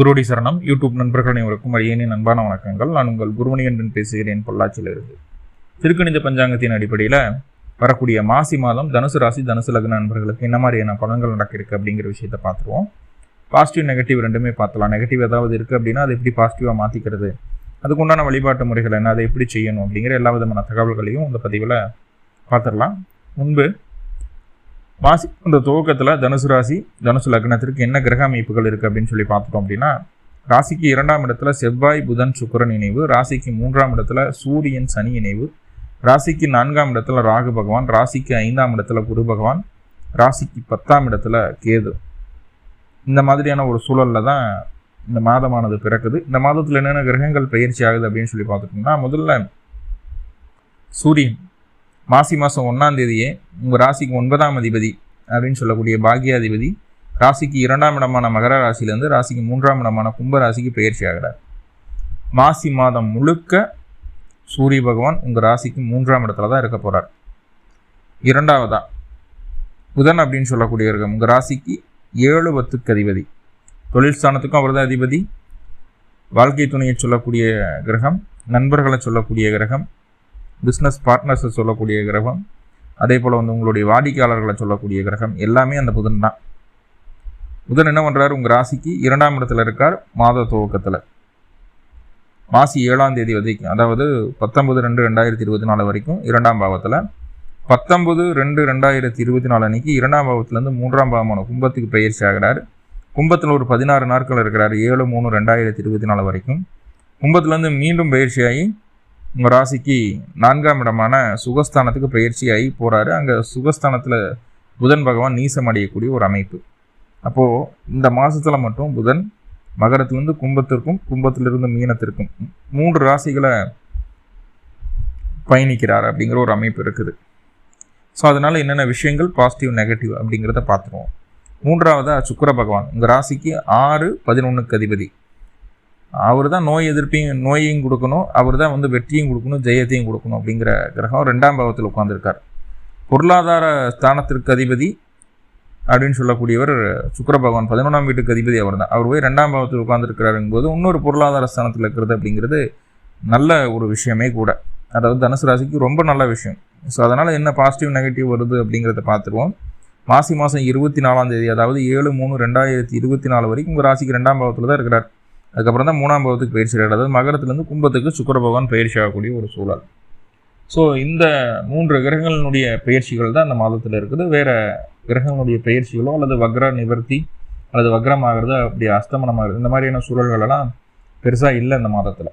குருடி சரணம். யூடியூப் நண்பர்கள் அனைவருக்கும் அடியேனின் நண்பான வணக்கங்கள். நான் உங்கள் குருமணியன்றன் பேசுகிறேன் பொள்ளாச்சியிலிருந்து. திருக்கணித பஞ்சாங்கத்தின் அடிப்படையில் வரக்கூடிய மாசி மாதம் தனுசு ராசி தனுசு லக்ன நண்பர்களுக்கு என்ன மாதிரியான பலன்கள் நடக்கிருக்கு அப்படிங்கிற விஷயத்த பார்த்துருவோம். பாசிட்டிவ் நெகட்டிவ் ரெண்டுமே பார்த்தலாம் நெகட்டிவ் ஏதாவது இருக்குது அப்படின்னா அதை எப்படி பாசிட்டிவாக மாற்றிக்கிறது அதுக்குண்டான வழிபாட்டு முறைகள் என்ன? அதை எப்படி செய்யணும் அப்படிங்கிற எல்லா விதமான தகவல்களையும் இந்த பதிவில் பார்த்துடலாம். முன்பு மாசி இந்த துவக்கத்தில் தனுசு ராசி தனுசு லக்னத்திற்கு என்ன கிரக அமைப்புகள் இருக்குது அப்படின்னு சொல்லி பார்த்துட்டோம் அப்படின்னா ராசிக்கு இரண்டாம் இடத்துல செவ்வாய் புதன் சுக்கிரன் இணைவு ராசிக்கு மூன்றாம் இடத்துல சூரியன் சனி இணைவு ராசிக்கு நான்காம் இடத்துல ராகு பகவான் ராசிக்கு ஐந்தாம் இடத்துல குரு பகவான் ராசிக்கு பத்தாம் இடத்துல கேது. இந்த மாதிரியான ஒரு சூழலில் தான் இந்த மாதமானது பிறக்குது. இந்த மாதத்தில் என்னென்ன கிரகங்கள் பயிற்சி ஆகுது அப்படின்னு சொல்லி பார்த்துட்டோம்னா முதல்ல சூரியன். மாசி மாதம் ஒன்றாம் தேதியே உங்கள் ராசிக்கு ஒன்பதாம் அதிபதி அப்படின்னு சொல்லக்கூடிய பாக்கியாதிபதி ராசிக்கு இரண்டாம் இடமான மகர ராசியிலேருந்து ராசிக்கு மூன்றாம் இடமான கும்ப ராசிக்கு பயிற்சி ஆகிறார். மாசி மாதம் முழுக்க சூரிய பகவான் உங்கள் ராசிக்கு மூன்றாம் இடத்துல தான் இருக்க போகிறார் இரண்டாவதா புதன் அப்படின்னு சொல்லக்கூடிய கிரகம் உங்கள் ராசிக்கு ஏழு பத்துக்கு அதிபதி. தொழில் ஸ்தானத்துக்கும் அவர் தான் அதிபதி. வாழ்க்கை துணையை சொல்லக்கூடிய கிரகம் நண்பர்களை சொல்லக்கூடிய கிரகம் பிஸ்னஸ் பார்ட்னர்ஸை சொல்லக்கூடிய கிரகம் அதே போல் வந்து உங்களுடைய வாடிக்கையாளர்களை சொல்லக்கூடிய கிரகம் எல்லாமே அந்த புதன் தான். புதன் என்ன பண்ணுறாரு உங்கள் ராசிக்கு இரண்டாம் இடத்துல இருக்கார் மாத துவக்கத்தில். மாசி ஏழாம் தேதி வரைக்கும் அதாவது பத்தொன்பது ரெண்டு ரெண்டாயிரத்தி இருபத்தி நாலு வரைக்கும் இரண்டாம் பாவத்தில். பத்தொன்பது ரெண்டு ரெண்டாயிரத்தி இருபத்தி நாலு அன்னைக்கு இரண்டாம் பாவத்துலேருந்து மூன்றாம் பாவமான கும்பத்துக்கு பயிற்சி ஆகிறார். கும்பத்தில் ஒரு பதினாறு நாட்கள் இருக்கிறார் ஏழு மூணு ரெண்டாயிரத்தி இருபத்தி நாலு வரைக்கும். கும்பத்துலேருந்து மீண்டும் பயிற்சியாகி உங்கள் ராசிக்கு நான்காம் இடமான சுகஸ்தானத்துக்கு பயிற்சியாகி போகிறாரு அங்கே சுகஸ்தானத்தில் புதன் பகவான் நீசம் அடையக்கூடிய ஒரு அமைப்பு. அப்போது இந்த மாதத்தில் மட்டும் புதன் மகரத்திலிருந்து கும்பத்திற்கும் கும்பத்திலிருந்து மீனத்திற்கும் மூன்று ராசிகளை பயணிக்கிறார் அப்படிங்கிற ஒரு அமைப்பு இருக்குது. ஸோ அதனால் என்னென்ன விஷயங்கள் பாசிட்டிவ் நெகட்டிவ் அப்படிங்கிறத பார்த்துருவோம். மூன்றாவதாக சுக்கர பகவான். உங்கள் ராசிக்கு ஆறு பதினொன்றுக்கு அதிபதி. அவர் தான் நோய் எதிர்ப்பையும் நோயையும் கொடுக்கணும் அவர் தான் வந்து வெற்றியும் கொடுக்கணும் ஜெயத்தையும் கொடுக்கணும் அப்படிங்கிற கிரகம் ரெண்டாம் பாவத்தில் உட்காந்துருக்கார் பொருளாதார ஸ்தானத்திற்கு அதிபதி அப்படின்னு சொல்லக்கூடியவர் சுக்கர பகவான் பதினொன்றாம் வீட்டுக்கு அதிபதி அவர் தான் அவர் போய் ரெண்டாம் பாவத்தில் உட்காந்துருக்கிறாருங்கும் போது இன்னொரு பொருளாதார ஸ்தானத்தில் இருக்கிறது அப்படிங்கிறது நல்ல ஒரு விஷயமே கூட. அதாவது தனுசு ராசிக்கு ரொம்ப நல்ல விஷயம். ஸோ அதனால் என்ன பாசிட்டிவ் நெகட்டிவ் வருது அப்படிங்கிறத பார்த்துருவோம். மாசி மாதம் இருபத்தி நாலாம் தேதி அதாவது ஏழு மூணு ரெண்டாயிரத்தி இருபத்தி நாலு வரைக்கும் உங்கள் ராசிக்கு ரெண்டாம் பாவத்தில் தான் இருக்கிறார். அதுக்கப்புறம் தான் மூணாம் பாவத்துக்கு பயிற்சி அதாவது மகரத்துலேருந்து கும்பத்துக்கு சுக்கர பகவான் பயிற்சி ஆகக்கூடிய ஒரு சூழல். ஸோ இந்த மூன்று கிரகங்களினுடைய பயிற்சிகள் தான் அந்த மாதத்தில் இருக்குது. வேறு கிரகங்களுடைய பயிற்சிகளோ அல்லது வக்ர நிவர்த்தி அல்லது வக்ரமாகிறது அப்படி அஸ்தமனமாகிறது இந்த மாதிரியான சூழல்களெல்லாம் பெருசாக இல்லை இந்த மாதத்தில்.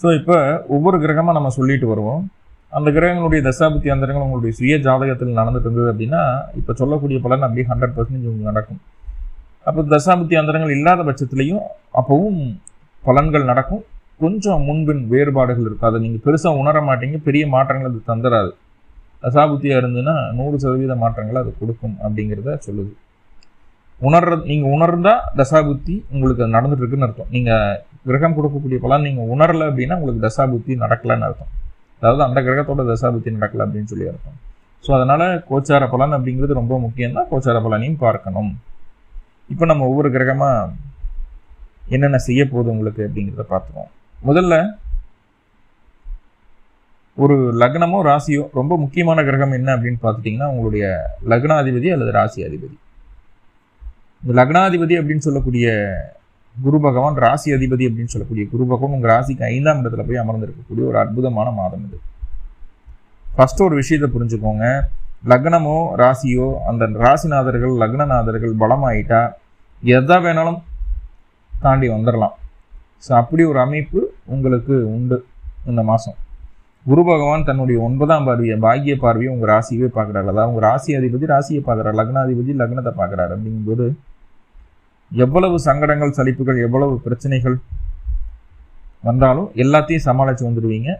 ஸோ இப்போ ஒவ்வொரு கிரகமாக நம்ம சொல்லிட்டு வருவோம். அந்த கிரகங்களுடைய தசாபுத்தி அந்தரங்கள் உங்களுடைய சுய ஜாதகத்தில் நடந்துட்டு இருந்தது அப்படின்னா இப்போ சொல்லக்கூடிய பலன் அப்படியே ஹண்ட்ரட் பர்சன்டேஜ் உங்களுக்கு நடக்கும். அப்போ தசாபுத்தி அந்தரங்கள் இல்லாத பட்சத்துலையும் அப்போவும் பலன்கள் நடக்கும். கொஞ்சம் முன்பின் வேறுபாடுகள் இருக்காது. நீங்கள் பெருசாக உணர மாட்டீங்க பெரிய மாற்றங்கள் அது தந்துடாது தசாபுத்தியாக இருந்ததுன்னா நூறு சதவீத மாற்றங்களை அது கொடுக்கும் அப்படிங்கிறத சொல்லுது. உணர்ற நீங்கள் உணர்ந்தால் தசாபுத்தி உங்களுக்கு அது நடந்துட்டுருக்குன்னு அர்த்தம். நீங்கள் கிரகம் கொடுக்கக்கூடிய பலன் நீங்கள் உணரலை அப்படின்னா உங்களுக்கு தசாபுத்தி நடக்கலைன்னு அர்த்தம். அதாவது அந்த கிரகத்தோட தசாபுத்தி நடக்கலை அப்படின்னு சொல்லி அர்த்தம். ஸோ அதனால் கோச்சார பலன் அப்படிங்கிறது ரொம்ப முக்கியம் தான் கோச்சார பலனையும் பார்க்கணும். இப்போ நம்ம ஒவ்வொரு கிரகமாக என்னென்ன செய்ய போகுது உங்களுக்கு அப்படிங்கிறத பார்த்துருவோம் முதல்ல ஒரு லக்னமோ ராசியோ ரொம்ப முக்கியமான கிரகம் என்ன அப்படின்னு பார்த்துட்டிங்கன்னா உங்களுடைய லக்னாதிபதி அல்லது ராசி அதிபதி இந்த லக்னாதிபதி அப்படின்னு சொல்லக்கூடிய குரு பகவான் ராசி அதிபதி அப்படின்னு சொல்லக்கூடிய குரு பகவான் உங்கள் ராசிக்கு ஐந்தாம் இடத்துல போய் அமர்ந்திருக்கக்கூடிய ஒரு அற்புதமான மாதம் இது. ஃபஸ்ட்டு ஒரு விஷயத்தை புரிஞ்சுக்கோங்க. லக்னமோ ராசியோ அந்த ராசிநாதர்கள் லக்னநாதர்கள் பலமாயிட்டா எதை வேணாலும் தாண்டி வந்துடலாம் ஸோ அப்படி ஒரு அமைப்பு உங்களுக்கு உண்டு இந்த மாதம் குரு பகவான் தன்னுடைய ஒன்பதாம் பார்வையை பாக்கிய பார்வையை உங்கள் ராசியவே பார்க்குறாரு. அதாவது உங்கள் ராசி அதிபதி ராசியை பார்க்குறாரு லக்னாதிபதி லக்னத்தை பார்க்குறாரு அப்படிங்கும்போது எவ்வளவு சங்கடங்கள் சலிப்புகள் எவ்வளவு பிரச்சனைகள் வந்தாலும் எல்லாத்தையும் சமாளித்து வந்துடுவீங்க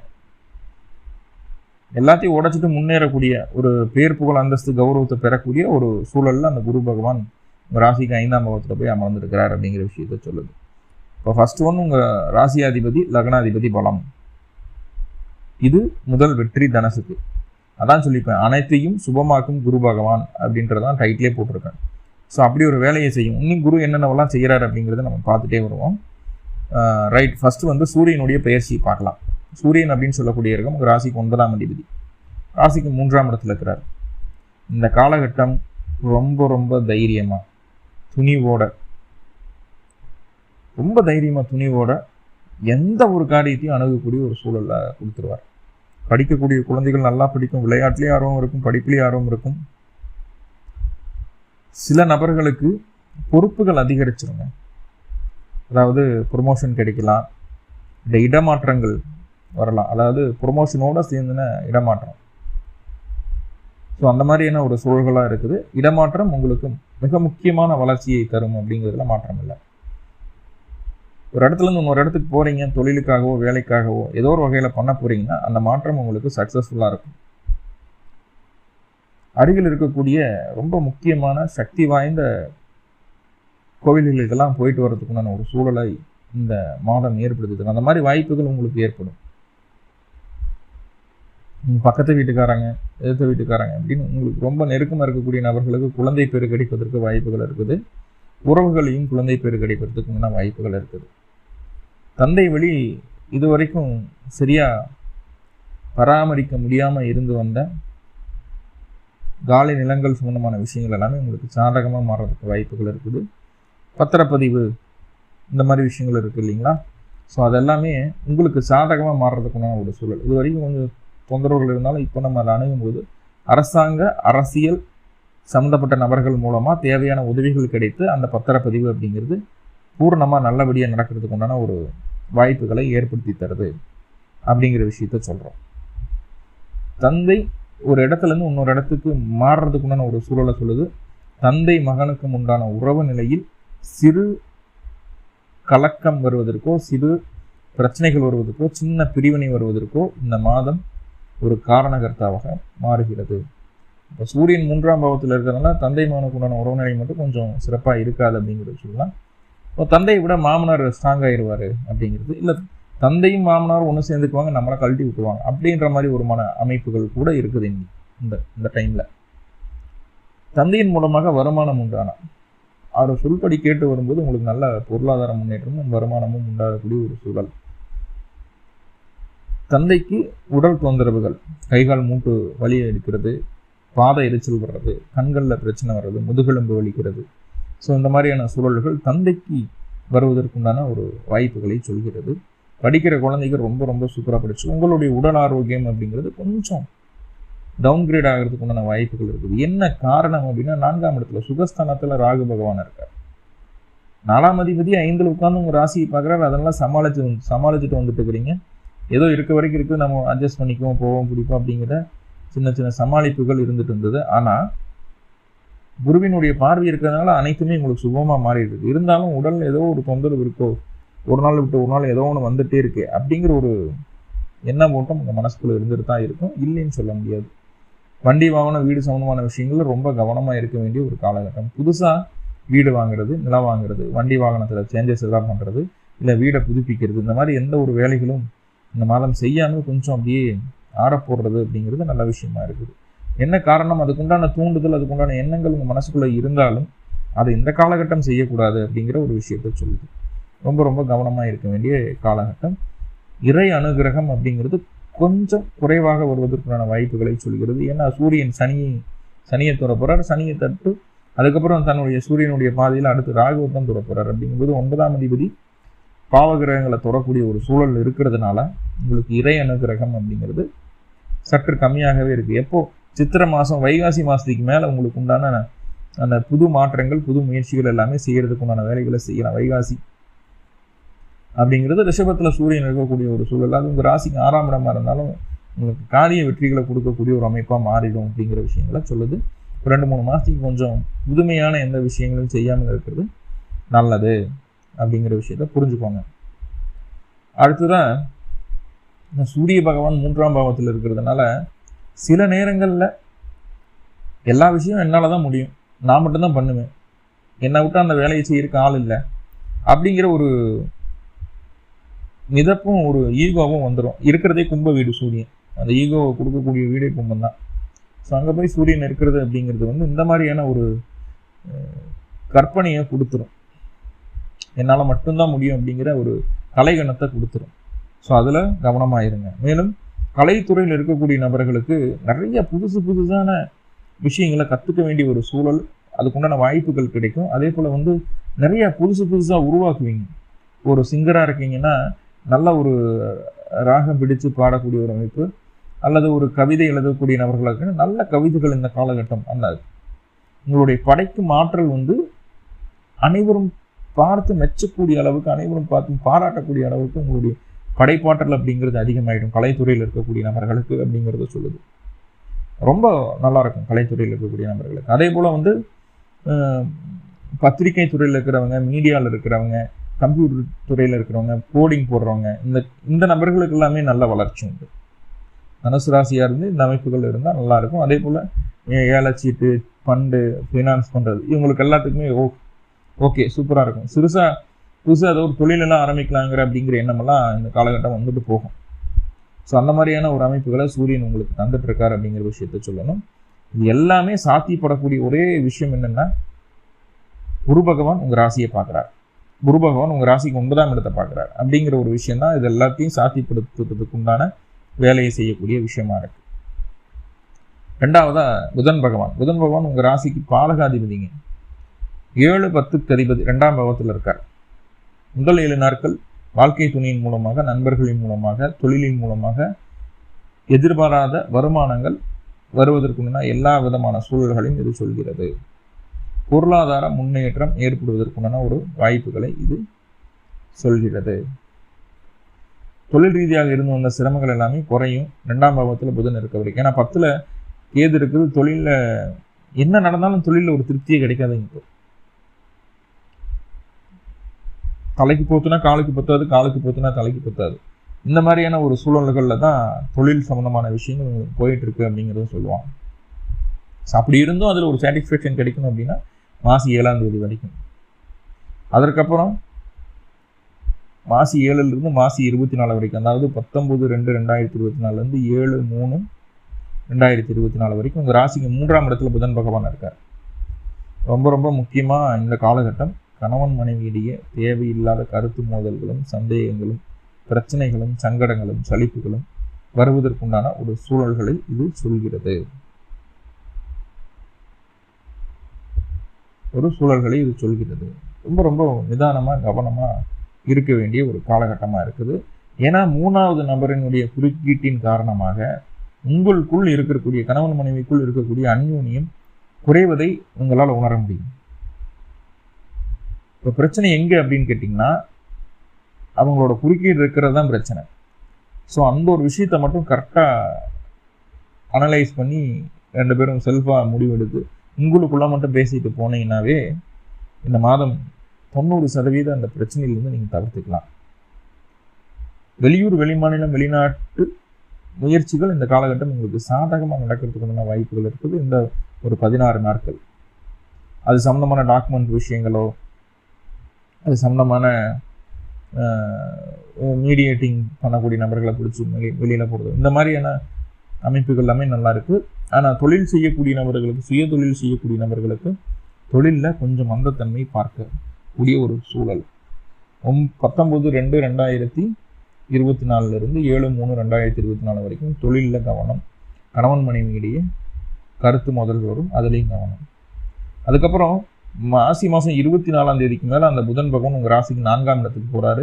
எல்லாத்தையும் உடைச்சிட்டு முன்னேறக்கூடிய ஒரு பேர் புகழ் அந்தஸ்து கௌரவத்தை பெறக்கூடிய ஒரு சூழலில் அந்த குரு பகவான் ராசிக்கு ஐந்தாம் பாவத்தில் போய் அமர்ந்திருக்கிறார் அப்படிங்கிற விஷயத்த சொல்லுது. இப்போ ஃபஸ்ட் ஒன் உங்கள் ராசியாதிபதி லக்னாதிபதி பலம். இது முதல் வெற்றி தனசுக்கு. அதான் சொல்லிப்பேன் அனைத்தையும் சுபமாக்கும் குரு பகவான் அப்படின்றதான் டைட்டிலே போட்டிருக்கேன். ஸோ அப்படி ஒரு வேலையை செய்யும். இன்னும் குரு என்னென்னவெல்லாம் செய்கிறாரு அப்படிங்கிறத நம்ம பார்த்துட்டே வருவோம். ரைட் ஃபஸ்ட்டு வந்து சூரியனுடைய பெயர்ச்சி பார்க்கலாம். சூரியன் அப்படின்னு சொல்லக்கூடிய இருக்கும் உங்கள் ராசிக்கு ஒன்பதாம் அதிபதி. ராசிக்கு மூன்றாம் இடத்துல இருக்கிறார். இந்த காலகட்டம் ரொம்ப ரொம்ப தைரியமாக துணிவோட. ரொம்ப தைரியமாக துணிவோட எந்த ஒரு காரியத்தையும் அணுகக்கூடிய ஒரு சூழலில் கொடுத்துருவார். படிக்கக்கூடிய குழந்தைகள் நல்லா படிக்கும் விளையாட்டுலேயும் ஆர்வம் இருக்கும் படிப்புலேயும் ஆர்வம் இருக்கும். சில நபர்களுக்கு பொறுப்புகள் அதிகரிச்சிருங்க. அதாவது ப்ரொமோஷன் கிடைக்கலாம். இந்த இடமாற்றங்கள் வரலாம். அதாவது ப்ரொமோஷனோட சேர்ந்துன இடமாற்றம். ஸோ அந்த மாதிரியான ஒரு சூழல்களாக இருக்குது. இடமாற்றம் உங்களுக்கு மிக முக்கியமான வளர்ச்சியை தரும் அப்படிங்கிறதுல மாற்றம் இல்லை. ஒரு இடத்துல இருந்து இன்னொரு இடத்துக்கு போகிறீங்க தொழிலுக்காகவோ வேலைக்காகவோ ஏதோ ஒரு வகையில் பண்ண போகிறீங்கன்னா அந்த மாற்றம் உங்களுக்கு சக்ஸஸ்ஃபுல்லாக இருக்கும். அருகில் இருக்கக்கூடிய ரொம்ப முக்கியமான சக்தி வாய்ந்த கோவில்களுக்கெல்லாம் போயிட்டு வர்றதுக்குண்டான ஒரு சூழலை இந்த மாதம் ஏற்படுத்துது அந்த மாதிரி வாய்ப்புகள் உங்களுக்கு ஏற்படும். பக்கத்து வீட்டுக்காரங்க எதிர்த்த வீட்டுக்காரங்க அப்படின்னு உங்களுக்கு ரொம்ப நெருக்கமாக இருக்கக்கூடிய நபர்களுக்கு குழந்தை பேர் கிடைப்பதற்கு வாய்ப்புகள் இருக்குது. உறவுகளையும் குழந்தை பேர் கிடைப்பதற்கு வாய்ப்புகள் இருக்குது. தந்தை வழி இது வரைக்கும் சரியாக பராமரிக்க முடியாமல் இருந்து வந்த காலி நிலங்கள் சம்பந்தமான விஷயங்கள் எல்லாமே உங்களுக்கு சாதகமாக மாறுறதுக்கு வாய்ப்புகள் இருக்குது. பத்திரப்பதிவு இந்த மாதிரி விஷயங்கள் இருக்குது இல்லைங்களா? ஸோ அதெல்லாமே உங்களுக்கு சாதகமாக மாறுறதுக்குண்டான ஒரு சூழல். இது வரைக்கும் கொஞ்சம் தொந்தரவுகள் இருந்தாலும் இப்போ நம்ம அதை அணுகும்போது அரசாங்க அரசியல் சம்மந்தப்பட்ட நபர்கள் மூலமாக தேவையான உதவிகள் கிடைத்து அந்த பத்திரப்பதிவு அப்படிங்கிறது பூர்ணமாக நல்லபடியாக நடக்கிறதுக்கு உண்டான ஒரு வாய்ப்புகளை ஏற்படுத்தி தருது அப்படிங்கிற விஷயத்த சொல்கிறோம் தந்தை ஒரு இடத்துலேருந்து இன்னொரு இடத்துக்கு மாறுறதுக்குண்டான ஒரு சூழலை சொல்லுது. தந்தை மகனுக்கும் உண்டான உறவு நிலையில் சிறு கலக்கம் வருவதற்கோ சிறு பிரச்சனைகள் வருவதற்கோ சின்ன பிரிவினை வருவதற்கோ இந்த மாதம் ஒரு காரணகர்த்தாவாக மாறுகிறது. இப்போ சூரியன் மூன்றாம் பாவத்தில் இருக்கிறதுனால தந்தை மகனுக்கு உண்டான உறவுநிலை மட்டும் கொஞ்சம் சிறப்பாக இருக்காது அப்படிங்கிறத சொல்லலாம். இப்போ தந்தையை விட மாமனார் ஸ்ட்ராங் ஆயிடுவார் அப்படிங்கிறது. இல்லை தந்தையும் மாமனாரும் ஒன்று சேர்ந்துக்குவாங்க நம்மளை கழட்டி விட்டுருவாங்க. அப்படின்ற மாதிரி ஒரு மன அமைப்புகள் கூட இருக்குது இந்த இந்த டைமில் தந்தையின் மூலமாக வருமானம் உண்டான? அவர் சொல்படி கேட்டு வரும்போது உங்களுக்கு நல்ல பொருளாதார முன்னேற்றமும் வருமானமும் உண்டாகக்கூடிய ஒரு சூழல். தந்தைக்கு உடல் தொந்தரவுகள் கைகால் மூட்டு வலி எடுக்கிறது பாத எரிச்சல் வர்றது கண்களில் பிரச்சனை வர்றது முதுகெலும்பு வலிக்கிறது. ஸோ இந்த மாதிரியான சூழல்கள் தந்தைக்கு வருவதற்குண்டான ஒரு வாய்ப்புகளை சொல்கிறது. படிக்கிற குழந்தைகள் ரொம்ப ரொம்ப சூப்பராக படிச்சு உங்களுடைய உடல் ஆரோக்கியம் அப்படிங்கிறது கொஞ்சம் டவுன்கிரேட் ஆகிறதுக்கு உண்டான வாய்ப்புகள் இருக்குது. என்ன காரணம் அப்படின்னா நான்காம் இடத்துல சுகஸ்தானத்தில் ராகு பகவான் இருக்கார். நாலாம் அதிபதி ஐந்தில் உட்காந்து உங்கள் ராசியை பார்க்குறாரு அதெல்லாம் சமாளிச்சு சமாளிச்சுட்டு வந்துட்டு இருக்கிறீங்க. ஏதோ இருக்க வரைக்கும் இருக்குது நம்ம அட்ஜஸ்ட் பண்ணிக்குவோம் போவோம் பிடிப்போம் அப்படிங்கிற சின்ன சின்ன சமாளிப்புகள் இருந்துட்டு இருந்தது. ஆனால் குருவினுடைய பார்வை இருக்கிறதுனால அனைத்துமே உங்களுக்கு சுபமாக மாறிடுது. இருந்தாலும் உடல் ஏதோ ஒரு தொந்தரவு இருக்கோ ஒரு நாள் விட்டு ஒரு நாள் ஏதோ ஒன்று வந்துட்டே இருக்கு அப்படிங்கிற ஒரு எண்ணம் ஓட்டம் உங்கள் மனசுக்குள்ளே இருந்துட்டு தான் இருக்கும். இல்லைன்னு சொல்ல முடியாது. வண்டி வாகனம் வீடு சம்மந்தமான விஷயங்களில் ரொம்ப கவனமாக இருக்க வேண்டிய ஒரு காலகட்டம். புதுசாக வீடு வாங்குறது நிலம் வாங்குறது வண்டி வாகனத்தில் சேஞ்சஸ் எல்லாம் பண்ணுறது இல்லை வீடை புதுப்பிக்கிறது இந்த மாதிரி எந்த ஒரு வேலைகளும் இந்த மாதம் செய்யாமல் கொஞ்சம் அப்படியே ஆறப்போடுறது அப்படிங்கிறது நல்ல விஷயமா இருக்குது. என்ன காரணம்? அதுக்குண்டான தூண்டுதல் அதுக்குண்டான எண்ணங்கள் உங்கள் மனசுக்குள்ளே இருந்தாலும் அதை இந்த காலகட்டம் செய்யக்கூடாது அப்படிங்கிற ஒரு விஷயத்த சொல்லுது. ரொம்ப ரொம்ப கவனமாக இருக்க வேண்டிய காலகட்டம். இறை அனுகிரகம் அப்படிங்கிறது கொஞ்சம் குறைவாக வருவதற்குண்டான வாய்ப்புகளை சொல்கிறது. ஏன்னா சூரியன் சனியை சனியை துறப்புறார் சனியை தட்டு அதுக்கப்புறம் தன்னுடைய சூரியனுடைய பாதையில் அடுத்து ராகுவத்தம் துறப்புறார் அப்படிங்கும்போது ஒன்பதாம் அதிபதி பாவகிரகங்களை தொடரக்கூடிய ஒரு சூழல் இருக்கிறதுனால உங்களுக்கு இறை அனுகிரகம் அப்படிங்கிறது சற்று கம்மியாகவே இருக்குது எப்போ? சித்திர மாதம் வைகாசி மாதத்துக்கு மேலே உங்களுக்கு உண்டான அந்த புது மாற்றங்கள் புது முயற்சிகள் எல்லாமே செய்கிறதுக்கு உண்டான வேலைகளை செய்யலாம். வைகாசி அப்படிங்கிறது ரிஷபத்தில் சூரியன் இருக்கக்கூடிய ஒரு சூழல். அது உங்கள் ராசிக்கு ஆறாம் இடமா இருந்தாலும் உங்களுக்கு காரிய வெற்றிகளை கொடுக்கக்கூடிய ஒரு அமைப்பாக மாறிடும் அப்படிங்கிற விஷயங்களை சொல்லுது. ஒரு ரெண்டு மூணு மாதத்துக்கு கொஞ்சம் புதுமையான எந்த விஷயங்களும் செய்யாமல் இருக்கிறது நல்லது. அப்படிங்கிற விஷயத்த புரிஞ்சுக்கோங்க. அடுத்ததான் இந்த சூரிய பகவான் மூன்றாம் பாவத்தில் இருக்கிறதுனால சில நேரங்களில் எல்லா விஷயம் என்னால் தான் முடியும். நான் மட்டும்தான் பண்ணுவேன். என்னை விட்டு அந்த வேலையை செய்யறதுக்கு ஆள் இல்லை. அப்படிங்கிற ஒரு மிதப்பும் ஒரு ஈகோவும் வந்துடும் இருக்கிறதே கும்ப வீடு சூரியன். அந்த ஈகோவை கொடுக்கக்கூடிய வீடே கும்பம் தான். ஸோ அங்கே போய் சூரியன் இருக்கிறது அப்படிங்கிறது வந்து இந்த மாதிரியான ஒரு கற்பனையை கொடுத்துரும். என்னால் மட்டும்தான் முடியும் அப்படிங்கிற ஒரு கலைகணத்தை கொடுத்துரும். ஸோ அதில் கவனமாக இருங்க மேலும் கலைத்துறையில் இருக்கக்கூடிய நபர்களுக்கு நிறைய புதுசு புதுசான விஷயங்களை கற்றுக்க வேண்டிய ஒரு சூழல் அதுக்குண்டான வாய்ப்புகள் கிடைக்கும். அதே போல் வந்து நிறைய புதுசு புதுசாக உருவாக்குவீங்க. ஒரு சிங்கராக இருக்கீங்கன்னா நல்ல ஒரு ராகம் பிடித்து பாடக்கூடிய ஒரு அமைப்பு அல்லது ஒரு கவிதை எழுதக்கூடிய நபர்களுக்கு நல்ல கவிதைகள் இந்த காலகட்டம் அந்த உங்களுடைய படைக்கும் ஆற்றல் வந்து அனைவரும் பார்த்து மெச்சக்கூடிய அளவுக்கு அனைவரும் பார்த்து பாராட்டக்கூடிய அளவுக்கு உங்களுடைய படைப்பாற்றல் அப்படிங்கிறது அதிகமாயிடும். கலைத்துறையில் இருக்கக்கூடிய நபர்களுக்கு அப்படிங்கிறத சொல்லுது. ரொம்ப நல்லா இருக்கும் கலைத்துறையில் இருக்கக்கூடிய நபர்களுக்கு. அதே போல் வந்து பத்திரிகை துறையில் இருக்கிறவங்க மீடியாவில் இருக்கிறவங்க கம்ப்யூட்டர் துறையில் இருக்கிறவங்க கோடிங் போடுறவங்க இந்த இந்த நபர்களுக்கு எல்லாமே நல்ல வளர்ச்சி உண்டு. தனுசு ராசியாக இருந்து இந்த அமைப்புகள் இருந்தால் நல்லாயிருக்கும் அதே போல் ஏலச்சீட்டு ஃபண்டு ஃபினான்ஸ் பண்ணுறது இவங்களுக்கு எல்லாத்துக்குமே ஓ ஓகே சூப்பராக இருக்கும். சிறுசாக புதுசாக ஏதோ ஒரு தொழிலெல்லாம் ஆரம்பிக்கலாங்கிற அப்படிங்கிற எண்ணமெல்லாம் இந்த காலகட்டம் வந்துட்டு போகும். ஸோ அந்த மாதிரியான ஒரு அமைப்புகளை சூரியன் உங்களுக்கு தந்துட்டு இருக்கார் அப்படிங்கிற விஷயத்த சொல்லணும். இது எல்லாமே சாத்தியப்படக்கூடிய ஒரே விஷயம் என்னன்னா குரு பகவான் உங்க ராசியை பார்க்குறார். குரு பகவான் உங்க ராசிக்கு ஒன்பதாம் இடத்தை பார்க்குறார். அப்படிங்கிற ஒரு விஷயம் தான் இது எல்லாத்தையும் சாத்தியப்படுத்துறதுக்கு உண்டான வேலையை செய்யக்கூடிய விஷயமா இருக்கு. ரெண்டாவதா புதன் பகவான். புதன் பகவான் உங்க ராசிக்கு பாலகாதிபதிங்க ஏழு பத்துக்கு அதிபதி ரெண்டாம் பாவத்தில் இருக்கார். முதல் ஏழு நாட்கள் வாழ்க்கை துணையின் மூலமாக நண்பர்களின் மூலமாக தொழிலின் மூலமாக எதிர்பாராத வருமானங்கள் வருவதற்குன்னா எல்லா விதமான சூழல்களையும் இது சொல்கிறது. பொருளாதார முன்னேற்றம் ஏற்படுவதற்குண்டான ஒரு வாய்ப்புகளை இது சொல்கிறது. தொழில் ரீதியாக இருந்து வந்த சிரமங்கள் எல்லாமே குறையும். ரெண்டாம் பாவத்தில் புதன் இருக்க ஏன்னா பத்தில் கேது இருக்குது. தொழிலில் என்ன நடந்தாலும் தொழிலில் ஒரு திருப்தியே கிடைக்காதுங்க இப்போ தலைக்கு போத்துனா காலுக்கு பத்தாது காலுக்கு போத்துனா தலைக்கு பத்தாது. இந்த மாதிரியான ஒரு சூழல்களில் தான் தொழில் சம்மந்தமான விஷயங்கள் உங்களுக்கு போயிட்டு இருக்கு அப்படிங்கிறத சொல்லுவாங்க. ஸோ அப்படி இருந்தும் அதில் ஒரு சாட்டிஸ்ஃபேக்ஷன் கிடைக்கணும் அப்படின்னா மாசி ஏழாம் தேதி வரைக்கும். அதற்கப்புறம் மாசி ஏழுலேருந்து மாசி இருபத்தி நாலு வரைக்கும் அதாவது பத்தொம்பது ரெண்டு ரெண்டாயிரத்தி இருபத்தி நாலுலேருந்து ஏழு மூணு ரெண்டாயிரத்தி இருபத்தி நாலு வரைக்கும் உங்கள் ராசிக்கு மூன்றாம் இடத்துல புதன் பகவான் இருக்கார். ரொம்ப ரொம்ப முக்கியமாக இந்த காலகட்டம் கணவன் மனைவியிடையே தேவையில்லாத கருத்து மோதல்களும் சந்தேகங்களும் பிரச்சனைகளும் சங்கடங்களும் சலிப்புகளும் வருவதற்குண்டான ஒரு சூழல்களை இது சொல்கிறது. ஒரு சூழல்களை இது சொல்கிறது. ரொம்ப ரொம்ப நிதானமாக கவனமாக இருக்க வேண்டிய ஒரு காலகட்டமாக இருக்குது. ஏன்னா மூணாவது நபரினுடைய குறுக்கீட்டின் காரணமாக உங்களுக்குள் இருக்கக்கூடிய கணவன் மனைவிக்குள் இருக்கக்கூடிய அந்யோன்யம் குறைவதை உங்களால் உணர முடியும். இப்போ பிரச்சனை எங்கே அப்படின்னு கேட்டிங்கன்னா அவங்களோட குறுக்கீடு இருக்கிறது தான் பிரச்சனை. ஸோ அந்த ஒரு விஷயத்தை மட்டும் கரெக்டாக அனலைஸ் பண்ணி ரெண்டு பேரும் செல்ஃபாக முடிவெடுத்து உங்களுக்குள்ளே மட்டும் பேசிட்டு போனீங்கன்னாவே இந்த மாதம் தொண்ணூறு சதவீதம் அந்த பிரச்சனையிலிருந்து நீங்கள் தவிர்த்துக்கலாம். வெளியூர் வெளிமாநிலம் வெளிநாட்டு முயற்சிகள் இந்த காலகட்டம் உங்களுக்கு சாதகமாக நடக்கிறதுக்குண்டான வாய்ப்புகள் இருக்குது. இந்த ஒரு பதினாறு நாட்கள். அது சம்மந்தமான டாக்குமெண்ட் விஷயங்களோ அது சம்மந்தமான மீடியேட்டிங் பண்ணக்கூடிய நபர்களை பிடிச்சி வெளி வெளியில் போடுறது. இந்த மாதிரியான அமைப்புகள் எல்லாமே நல்லா இருக்குது ஆனால் தொழில் செய்யக்கூடிய நபர்களுக்கு சுய தொழில் செய்யக்கூடிய நபர்களுக்கு தொழிலில் கொஞ்சம் மந்தத்தன்மை பார்க்க கூடிய ஒரு சூழல். ஒம் பத்தொம்பது ரெண்டு ரெண்டாயிரத்தி இருபத்தி நாலுலேருந்து ஏழு மூணு ரெண்டாயிரத்தி இருபத்தி நாலு வரைக்கும் தொழிலில் கவனம் கணவன் மனைவியிடையே கருத்து முதல் வரும் அதுலேயும் கவனம். அதுக்கப்புறம் மாசி மாதம் இருபத்தி நாலாம் தேதிக்கு மேலே அந்த புதன் பகவான் உங்கள் ராசிக்கு நான்காம் இடத்துக்கு போகிறாரு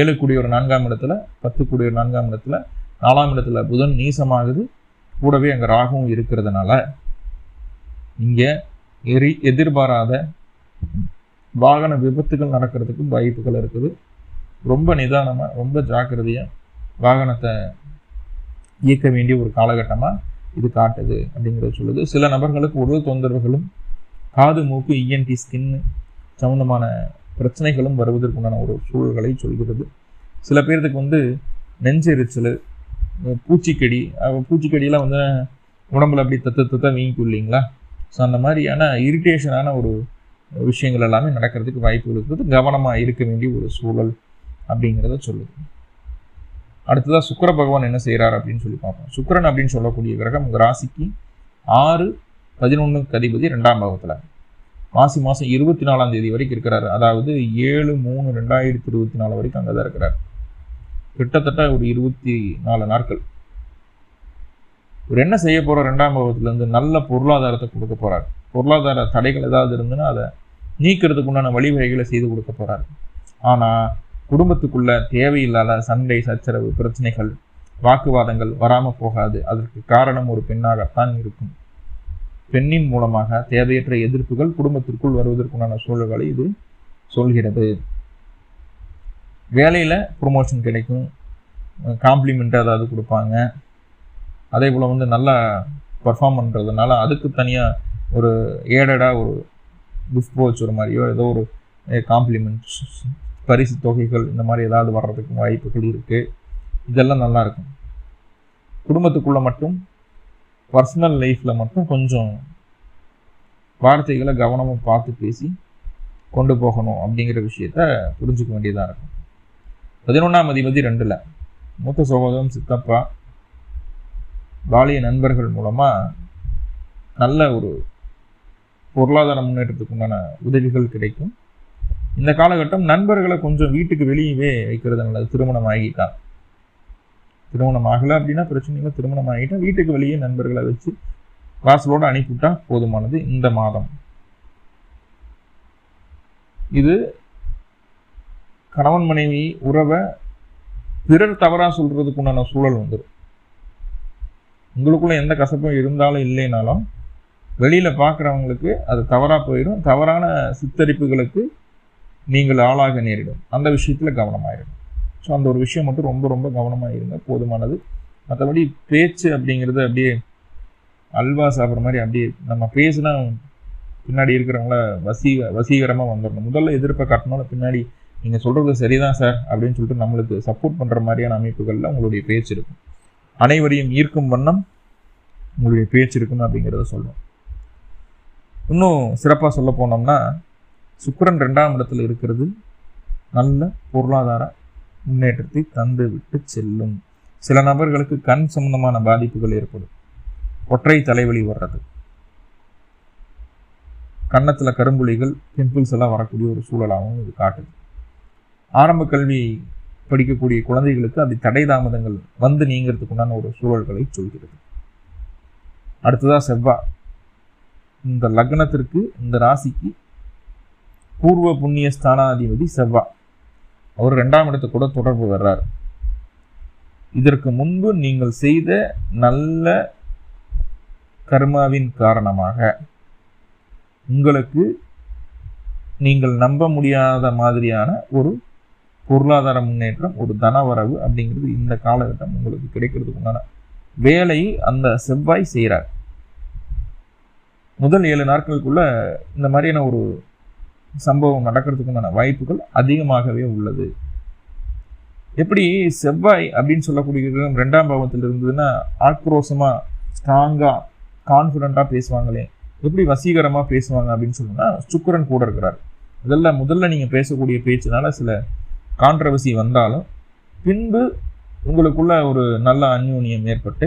ஏழு கூடிய ஒரு நான்காம் இடத்துல பத்து கூடிய ஒரு நான்காம் இடத்துல நாலாம் இடத்துல புதன் நீசமாகுது. கூடவே அங்கே ராகவும் இருக்கிறதுனால இங்கே எரி எதிர்பாராத வாகன விபத்துகள் நடக்கிறதுக்கும் வாய்ப்புகள் இருக்குது. ரொம்ப நிதானமாக ரொம்ப ஜாக்கிரதையாக வாகனத்தை இயக்க வேண்டிய ஒரு காலகட்டமாக இது காட்டுது அப்படிங்கிறத சொல்லுது. சில நபர்களுக்கு உடல் தொந்தரவுகளும் காது மூக்கு இஎன்டி ஸ்கின்னு சம்மந்தமான பிரச்சனைகளும் வருவதற்குண்டான ஒரு சூழல்களை சொல்கிறது. சில பேர்த்துக்கு வந்து நெஞ்செரிச்சல் பூச்சிக்கடி பூச்சிக்கடியெல்லாம் வந்து உடம்புல அப்படி தத்த தத்த வீங்கிக்கும் இல்லைங்களா? ஸோ அந்த மாதிரியான இரிட்டேஷனான ஒரு விஷயங்கள் எல்லாமே நடக்கிறதுக்கு வாய்ப்புகள் இருக்கிறது கவனமாக இருக்க வேண்டிய ஒரு சூழல் அப்படிங்கிறத சொல்லுது. அடுத்ததாக சுக்கர பகவான் என்ன செய்கிறார் அப்படின்னு சொல்லி பார்ப்போம். சுக்கிரன் அப்படின்னு சொல்லக்கூடிய கிரகம் உங்கள் ராசிக்கு ஆறு பதினொன்றுக்கு அதிபதி ரெண்டாம் பாவத்தில் மாசி மாதம் இருபத்தி நாலாம் தேதி வரைக்கும் இருக்கிறார். அதாவது ஏழு மூணு ரெண்டாயிரத்தி இருபத்தி நாலு வரைக்கும் அங்கே தான் இருக்கிறார். கிட்டத்தட்ட ஒரு இருபத்தி நாலு நாட்கள். இவர் என்ன செய்ய போகிறார் ரெண்டாம் பாவத்திலேருந்து நல்ல பொருளாதாரத்தை கொடுக்க போகிறார் பொருளாதார தடைகள் ஏதாவது இருந்துன்னா அதை நீக்கிறதுக்கு உண்டான வழிவகைகளை செய்து கொடுக்க போகிறார் ஆனால் குடும்பத்துக்குள்ள தேவையில்லாத சண்டை சச்சரவு பிரச்சனைகள் வாக்குவாதங்கள் வராமல் போகாது. அதற்கு காரணம் ஒரு பெண்ணாகத்தான் இருக்கும். பெண்ணின் மூலமாக தேவையற்ற எதிர்ப்புகள் குடும்பத்திற்குள் வருவதற்குண்டான சூழல்களை இது சொல்கிறது. வேலையில் ப்ரொமோஷன் கிடைக்கும். காம்ப்ளிமெண்ட் ஏதாவது கொடுப்பாங்க. அதே போல் வந்து நல்லா பர்ஃபார்ம் பண்ணுறதுனால அதுக்கு தனியாக ஒரு ஏடடாக ஒரு கிஃப்ட் போச்சு ஒரு மாதிரியோ ஏதோ ஒரு காம்ப்ளிமெண்ட் பரிசு தொகைகள் இந்த மாதிரி ஏதாவது வர்றதுக்கு வாய்ப்புகள் இருக்குது இதெல்லாம் நல்லாயிருக்கும் குடும்பத்துக்குள்ளே மட்டும் பர்சனல் லைஃப்பில் மட்டும் கொஞ்சம் வார்த்தைகளை கவனமாக பார்த்து பேசி கொண்டு போகணும் அப்படிங்கிற விஷயத்த புரிஞ்சுக்க வேண்டியதாக இருக்கும். பதினொன்றாம் அதிபதி ரெண்டில் மூத்த சகோதரம் சித்தப்பா பாலிய நண்பர்கள் மூலமாக நல்ல ஒரு பொருளாதார முன்னேற்றத்துக்கு உண்டான உதவிகள் கிடைக்கும். இந்த காலகட்டம் நண்பர்களை கொஞ்சம் வீட்டுக்கு வெளியவே வைக்கிறது நல்லது திருமணம் ஆகிட்டான் திருமணம் ஆகலை அப்படின்னா பிரச்சனை இல்லை திருமணம் ஆகிட்டா வீட்டுக்கு வெளியே நண்பர்களை வச்சு வாசலோடு அனுப்பிவிட்டா போதுமானது இந்த மாதம். இது கணவன் மனைவி உறவை பிறர் தவறாக சொல்றதுக்கு உண்டான சூழல் வந்துடும் உங்களுக்குள்ள எந்த கசப்பும் இருந்தாலும் இல்லைனாலும் வெளியில பார்க்குறவங்களுக்கு அது தவறாக போயிடும் தவறான சித்தரிப்புகளுக்கு நீங்கள் ஆளாக நேரிடும். அந்த விஷயத்துல கவனமாயிடும் ஸோ அந்த ஒரு விஷயம் மட்டும் ரொம்ப ரொம்ப கவனமாக இருங்க. போதுமானது. மற்றபடி பேச்சு அப்படிங்கிறது அப்படியே அல்வா சாப்பிட்ற மாதிரி அப்படியே நம்ம பேசுனா பின்னாடி இருக்கிறவங்கள வசீ வசீகரமாக வந்துடணும். முதல்ல எதிர்ப்பை காட்டினாலும் பின்னாடி நீங்கள் சொல்கிறது சரிதான் சார் அப்படின்னு சொல்லிட்டு நம்மளுக்கு சப்போர்ட் பண்ணுற மாதிரியான அமைப்புகளில் உங்களுடைய பேச்சு இருக்கும். அனைவரையும் ஈர்க்கும் வண்ணம் உங்களுடைய பேச்சு இருக்கும் அப்படிங்கிறத சொல்லணும் இன்னும் சிறப்பாக சொல்ல போனோம்னா சுக்கரன் ரெண்டாம் இடத்துல இருக்கிறது நல்ல பொருளாதார முன்னேற்றத்தை தந்து விட்டு செல்லும். சில நபர்களுக்கு கண் சம்பந்தமான பாதிப்புகள் ஏற்படும். ஒற்றை தலைவலி வர்றது. கன்னத்தில் கரும்புலிகள் பிம்பிள்ஸ் எல்லாம் வரக்கூடிய ஒரு சூழலாகவும் இது காட்டுது. ஆரம்ப கல்வி படிக்கக்கூடிய குழந்தைகளுக்கு அது தடை தாமதங்கள் வந்து நீங்கிறதுக்கு உண்டான ஒரு சூழல்களை சொல்கிறது. அடுத்ததா செவ்வாய் இந்த லக்னத்திற்கு இந்த ராசிக்கு பூர்வ புண்ணிய ஸ்தானாதிபதி செவ்வாய் அவர் ரெண்டாம் இடத்து கூட தொடர்பு வர்றார். இதற்கு முன்பு நீங்கள் செய்த நல்ல கர்மாவின் காரணமாக உங்களுக்கு நீங்கள் நம்ப முடியாத மாதிரியான ஒரு பொருளாதார முன்னேற்றம் ஒரு தனவரவு அப்படிங்கிறது இந்த காலகட்டம் உங்களுக்கு கிடைக்கிறதுக்கு உண்டான வேலையை அந்த செவ்வாய் செய்கிறார் முதல் ஏழு நாட்களுக்குள்ள இந்த மாதிரியான ஒரு சம்பவம் நடக்கிறதுக்குண்டான வாய்ப்புகள் அதிகமாகவே உள்ளது. எப்படி செவ்வாய் அப்படின்னு சொல்லக்கூடிய கிரகம் ரெண்டாம் பாவத்தில் இருந்ததுன்னா ஆக்ரோஷமாக ஸ்ட்ராங்காக கான்ஃபிடண்ட்டாக பேசுவாங்களே. எப்படி வசீகரமாக பேசுவாங்க அப்படின்னு சொன்னா சுக்கரன் கூட இருக்கிறார். இதெல்லாம் முதல்ல நீங்கள் பேசக்கூடிய பேச்சுனால சில கான்ட்ரவர்சி வந்தாலும் பின்பு உங்களுக்குள்ள ஒரு நல்ல அந்யூன்யம் ஏற்பட்டு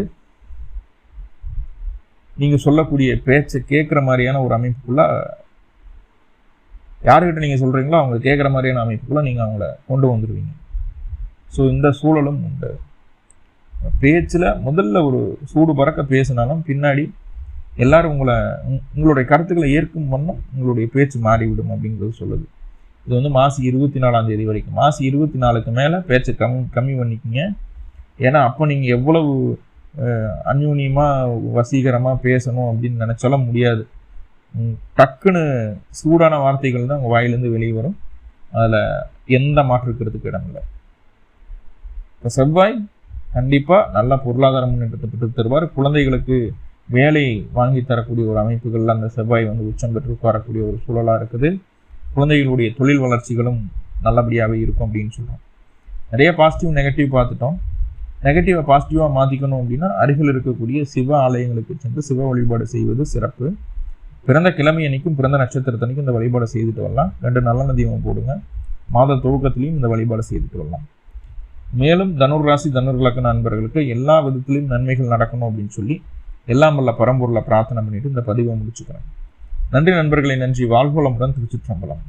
நீங்கள் சொல்லக்கூடிய பேச்சை கேட்குற மாதிரியான ஒரு அமைப்புக்குள்ள யாருக்கிட்ட நீங்கள் சொல்கிறீங்களோ அவங்க கேட்குற மாதிரியான அமைப்புக்குள்ளே நீங்கள் அவங்கள கொண்டு வந்துடுவீங்க ஸோ இந்த சூழலும் உண்டு. பேச்சில் முதல்ல ஒரு சூடு பறக்க பேசினாலும் பின்னாடி எல்லாரும் உங்களை உங்களுடைய கருத்துக்களை ஏற்கும் வண்ணம் உங்களுடைய பேச்சு மாறிவிடும் அப்படிங்கிறது சொல்லுது. இது வந்து மாசி இருபத்தி நாலாம் தேதி வரைக்கும். மாசி இருபத்தி நாலுக்கு மேலே பேச்சை கம்மி கம்மி பண்ணிக்கிங்க. ஏன்னா அப்போ நீங்கள் எவ்வளவு அந்யூன்யமாக வசீகரமாக பேசணும் அப்படின்னு நினச்சாலும் முடியாது. டக்குன்னு சூடான வார்த்தைகள் தான் உங்கள் வாயிலேருந்து வெளியே வரும். அதில் எந்த மாற்றுக்கிறதுக்கு இடம் இல்லை. இப்போ செவ்வாய் கண்டிப்பாக நல்ல பொருளாதார முன்னேற்றத்தை பெற்று தருவார். குழந்தைகளுக்கு வேலை வாங்கி தரக்கூடிய ஒரு அமைப்புகளில் அந்த செவ்வாய் வந்து உச்சம் பெற்று உட்காரக்கூடிய ஒரு சூழலாக இருக்குது. குழந்தைகளுடைய தொழில் வளர்ச்சிகளும் நல்லபடியாகவே இருக்கும் அப்படின்னு சொல்கிறோம் நிறைய பாசிட்டிவ் நெகட்டிவ் பார்த்துட்டோம். நெகட்டிவை பாசிட்டிவாக மாற்றிக்கணும் அப்படின்னா அருகில் இருக்கக்கூடிய சிவ ஆலயங்களுக்கு சென்று சிவ வழிபாடு செய்வது சிறப்பு. பிறந்த கிழமை அன்னைக்கும் பிறந்த நட்சத்திரத்தன்னைக்கும் இந்த வழிபாடு செய்துட்டு வரலாம். ரெண்டு நல்ல நதியம் போடுங்க. மாத துவக்கத்திலையும் இந்த வழிபாடு செய்துட்டு வரலாம். மேலும் தனுர் ராசி தனுர் லக்ன நண்பர்களுக்கு எல்லா விதத்திலையும் நன்மைகள் நடக்கணும் அப்படின்னு சொல்லி எல்லாம் வல்ல பரம்பொருளை பிரார்த்தனை பண்ணிட்டு இந்த பதிவை முடிச்சுக்கிறேன். நன்றி நண்பர்களை நன்றி. வாழ்வளமுடன் திருச்சிற்றம்பலம்.